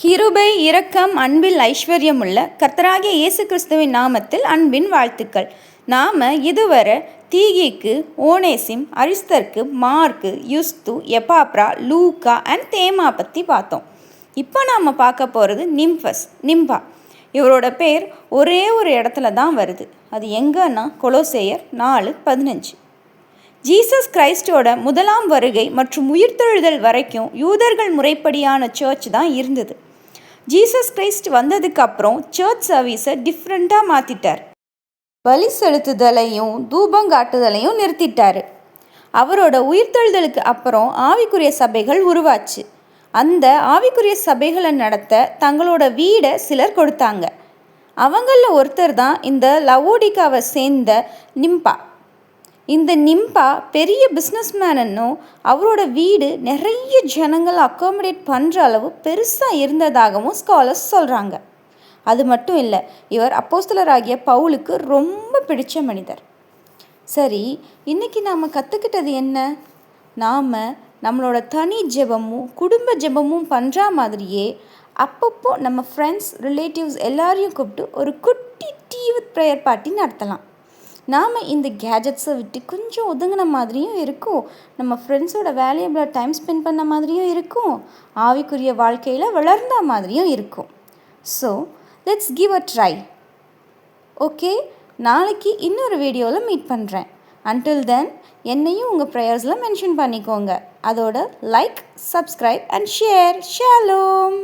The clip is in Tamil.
கிருபை இரக்கம் அன்பில் ஐஸ்வர்யமுள்ள கர்த்தராகிய இயேசு கிறிஸ்துவின் நாமத்தில் அன்பின் வாழ்த்துக்கள். நாம் இதுவரை தீகிக்கு ஓனேசிம் அரிஸ்தர்க்கு மார்க்கு யுஸ்து எபாப்ரா லூக்கா அண்ட் தேமா பற்றி பார்த்தோம். இப்போ நாம் பார்க்க போகிறது நிம்ஃபஸ் நிம்பா. இவரோட பேர் ஒரே ஒரு இடத்துல தான் வருது. அது எங்கன்னா கொலோசேயர் நாலு பதினஞ்சு. ஜீசஸ் கிரைஸ்டோட முதலாம் வருகை மற்றும் உயிர்த்தெழுதல் வரைக்கும் யூதர்கள் முறைப்படியான சர்ச் தான் இருந்தது. ஜீசஸ் கிரைஸ்ட் வந்ததுக்கப்புறம் சர்ச் சர்வீஸை டிஃப்ரெண்ட்டாக மாற்றிட்டார் பலி செலுத்துதலையும் தூபம் காட்டுதலையும் நிறுத்திட்டாரு. அவரோட உயிர்த்தெழுதலுக்கு அப்புறம் ஆவிக்குரிய சபைகள் உருவாச்சு. அந்த ஆவிக்குரிய சபைகளை நடத்த தங்களோட வீடை சிலர் கொடுத்தாங்க. அவங்களில் ஒருத்தர் தான் இந்த லவோடிகாவை சேர்ந்த நிம்பா. இந்த நிம்பா பெரிய பிஸ்னஸ்மேனுன்னும் அவரோட வீடு நிறைய ஜனங்கள் அக்காமடேட் பண்ணுற அளவு பெருசாக இருந்ததாகவும் ஸ்காலர்ஸ் சொல்கிறாங்க அது மட்டும் இல்லை இவர் அப்போஸ்தலராகிய பவுலுக்கு ரொம்ப பிடிச்ச மனிதர். சரி இன்னைக்கு நாம் கற்றுக்கிட்டது என்ன? நாம் நம்மளோட தனி ஜெபமும் குடும்ப ஜெபமும் பண்ணுற மாதிரியே அப்பப்போ நம்ம ஃப்ரெண்ட்ஸ் ரிலேட்டிவ்ஸ் எல்லாரையும் கூப்பிட்டு ஒரு குட்டி டீ வித் ப்ரேயர் பார்ட்டி நடத்தலாம். நாம் இந்த கேஜெட்ஸை விட்டு கொஞ்சம் ஒதுங்கின மாதிரியும் இருக்கும். நம்ம ஃப்ரெண்ட்ஸோட வேல்யூபிளாக டைம் ஸ்பெண்ட் பண்ண மாதிரியும் இருக்கும். ஆவிக்குரிய வாழ்க்கையில் வளர்ந்த மாதிரியும் இருக்கும். So let's give a try okay நாளைக்கு இன்னொரு வீடியோவில் மீட் பண்ணுறேன் அன்டில் தென் என்னையும் உங்கள் ப்ரேயர்ஸில் மென்ஷன் பண்ணிக்கோங்க. அதோட லைக் சப்ஸ்கிரைப் அண்ட் ஷேர் ஷேலோம்